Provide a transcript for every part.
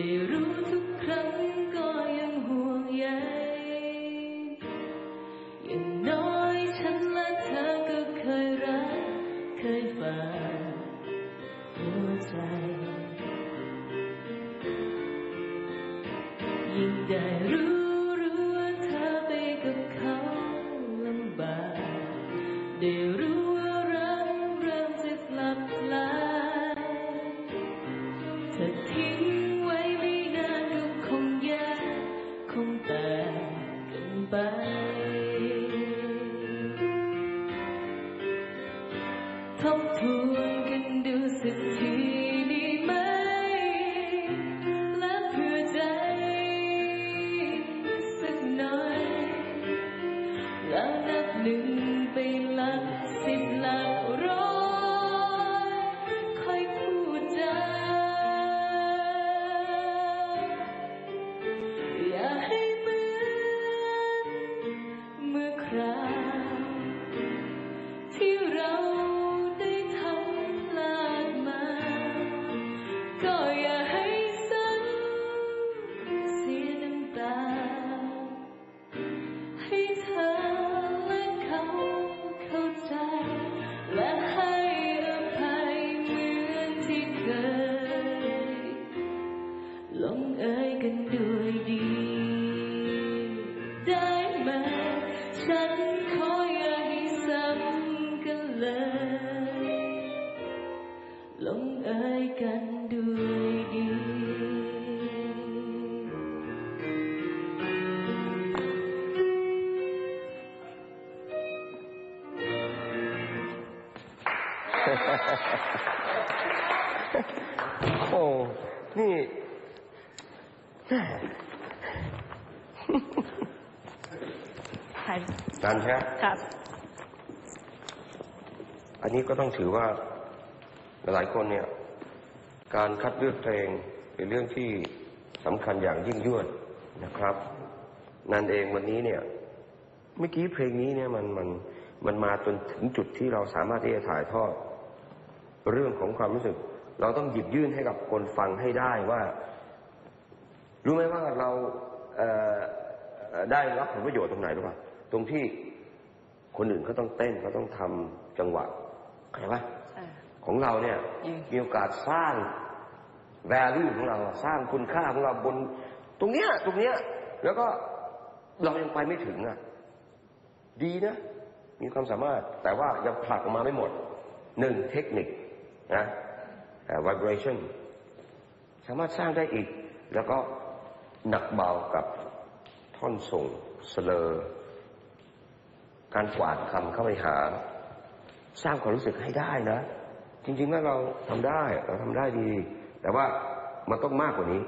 ได้รู้ทุกครั้งก็ยังห่วงใยอย่างน้อยฉันและเธอก็เคยรัก เคยฝันหัวใจยิ่งได้รู้ ไป ทบทวนกันดูสักที ลงเอยกันด้วยดีได้ โอ้นี่แม่ใช่นันใช่ไหมครับ อันนี้ก็ต้องถือว่า หลายคนเนี่ย การคัดเลือกเพลงเป็นเรื่องที่สำคัญอย่างยิ่งยวดนะครับ นันเองวันนี้เนี่ยเมื่อกี้เพลงนี้เนี่ยมันมันมันมาจนถึงจุดที่เราสามารถที่จะถ่ายทอด เรื่องของความรู้สึก เราต้องหยิบยื่นให้กับคนฟังให้ได้ว่า รู้ไหมว่าเราเอ่อเอ่อได้รับผลประโยชน์ตรงไหนรู้ป่ะตรงที่คนอื่นเขาต้องเต้นเขาต้องทำจังหวะเข้าใจปะใช่ของเราเนี่ยอืมมีโอกาสสร้าง value ของเราสร้างคุณค่าของเราบน ตรงเนี้ยตรงเนี้ย แล้วก็เรายังไปไม่ถึงอะ ดีนะ มีความสามารถ แต่ว่ายังผลักออกมาไม่หมดหนึ่งเทคนิค นะเอ่อ vibration สามารถสร้างได้อีก แล้วก็หนักเบากับท่อนส่งสเลอร์การกวาดคำเข้าไปหา สร้างความรู้สึกให้ได้นะ จริงๆแล้วเราทำได้เราทำได้ดี แต่ว่ามันต้องมากกว่านี้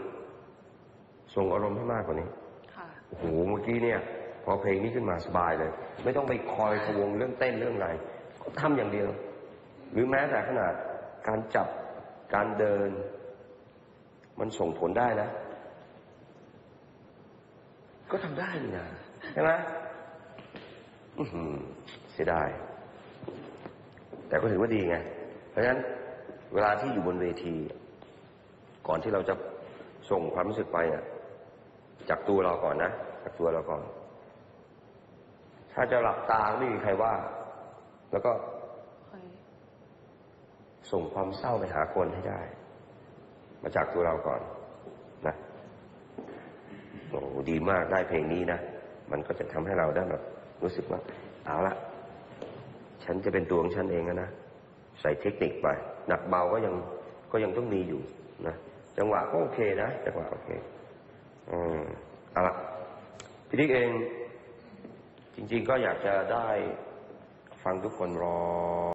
ส่งอารมณ์ให้มากกว่านี้ค่ะโอ้โหเมื่อกี้เนี่ย พอเพลงนี้ขึ้นมาสบายเลย ไม่ต้องไปคอยพะวงเรื่องเต้นเรื่องอะไรทำอย่างเดียว หรือแม้แต่ขนาด การจับการเดิน มันส่งผลได้นะ ก็ทำได้นี่นะใช่ไหมเสียดาย แต่ก็ถือว่าดีไง เพราะฉะนั้นเวลาที่อยู่บนเวที ก่อนที่เราจะส่งความรู้สึกไปอะจากตัวเราก่อนนะจากตัวเราก่อน ถ้าจะหลับตาไม่มีใครว่า แล้วก็ ส่งความเศร้าไปหาคนให้ได้ มาจากตัวเราก่อนนะโอ้ดีมากได้เพลงนี้นะ มันก็จะทำให้เราได้แบบรู้สึกว่า เอาละฉันจะเป็นตัวของฉันเองนะ ใส่เทคนิคไป หนักเบาก็ยังก็ยังต้องมีอยู่นะจังหวะก็โอเคนะจังหวะโอเคอืมเอาละพี่ทิกเอง จริง ๆ ก็อยากจะได้ฟังทุกคนรอ